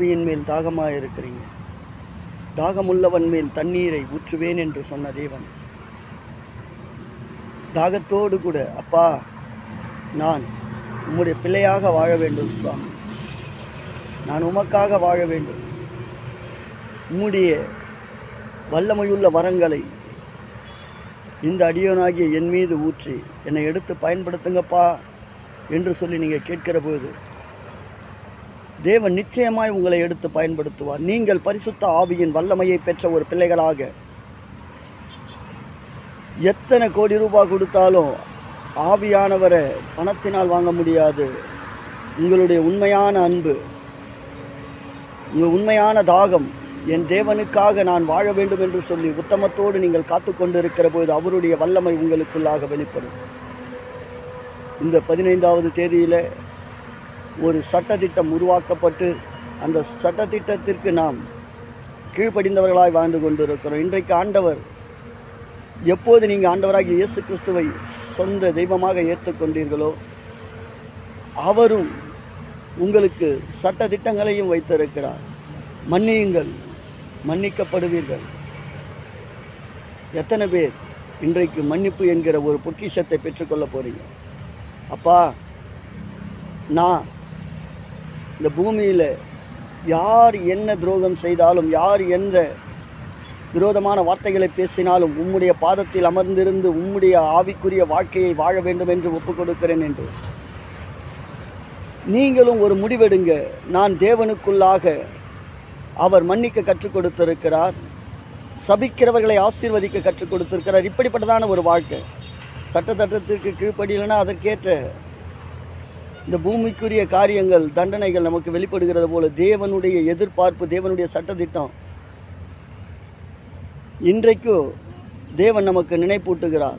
பூமியின் மேல் தாகமாக இருக்கிறீங்க தாகமுள்ளவன் மேல் தண்ணீரை ஊற்றுவேன் என்று சொன்ன தேவன். தாகத்தோடு கூட அப்பா நான் உம்முடைய பிள்ளையாக வாழ வேண்டும் சுவாமி. நான் உமக்காக வாழ வேண்டும். உம்முடைய வல்லமையுள்ள வரங்களை இந்த அடியோனாகிய என் மீது ஊற்றி என்னை எடுத்து பயன்படுத்துங்கப்பா என்று சொல்லி நீங்கள் கேட்கிற போது தேவன் நிச்சயமாய் உங்களை எடுத்து பயன்படுத்துவார். நீங்கள் பரிசுத்த ஆவியின் வல்லமையை பெற்ற ஒரு பிள்ளைகளாக எத்தனை கோடி ரூபாய் கொடுத்தாலும் ஆவியானவரை பணத்தினால் வாங்க முடியாது. உங்களுடைய உண்மையான அன்பு உங்கள் உண்மையான தாகம் என் தேவனுக்காக நான் வாழ வேண்டும் என்று சொல்லி உத்தமத்தோடு நீங்கள் காத்து கொண்டிருக்கிற போது அவருடைய வல்லமை உங்களுக்குள்ளாக வெளிப்படும். இந்த பதினைந்தாவது தேதியில் ஒரு சட்டத்திட்டம் உருவாக்கப்பட்டு அந்த சட்டத்திட்டத்திற்கு நாம் கீழ்ப்படிந்தவர்களாய் வாழ்ந்து கொண்டிருக்கிறோம். இன்றைக்கு ஆண்டவர் எப்போது நீங்கள் ஆண்டவராகிய இயேசு கிறிஸ்துவை சொந்த தெய்வமாக ஏற்றுக்கொண்டீர்களோ அவரும் உங்களுக்கு சட்ட திட்டங்களையும் வைத்திருக்கிறார். மன்னியுங்கள் மன்னிக்கப்படுவீர்கள். எத்தனை பேர் இன்றைக்கு மன்னிப்பு என்கிற ஒரு பொக்கிஷத்தை பெற்றுக்கொள்ள போகிறீங்க அப்பா நான் இந்த பூமியில் யார் என்ன துரோகம் செய்தாலும் யார் எந்த விரோதமான வார்த்தைகளை பேசினாலும் உம்முடைய பாதத்தில் அமர்ந்திருந்து உம்முடைய ஆவிக்குரிய வாழ்க்கையை வாழ வேண்டும் என்று ஒப்புக் கொடுக்கிறேன் என்று. நீங்களும் ஒரு முடிவெடுங்க. நான் தேவனுக்குள்ளாக அவர் மன்னிக்க கற்றுக் கொடுத்திருக்கிறார். சபிக்கிறவர்களை ஆசீர்வதிக்க கற்றுக் கொடுத்திருக்கிறார். இப்படிப்பட்டதான ஒரு வாழ்க்கை. சட்டத்திட்டத்திற்கு கீழ்ப்படியலைன்னா அதற்கேற்ற இந்த பூமிக்குரிய காரியங்கள் தண்டனைகள் நமக்கு வெளிப்படுகிறது போல தேவனுடைய எதிர்பார்ப்பு தேவனுடைய சட்டத்திட்டம். இன்றைக்கு தேவன் நமக்கு நினைப்பூட்டுகிறார்.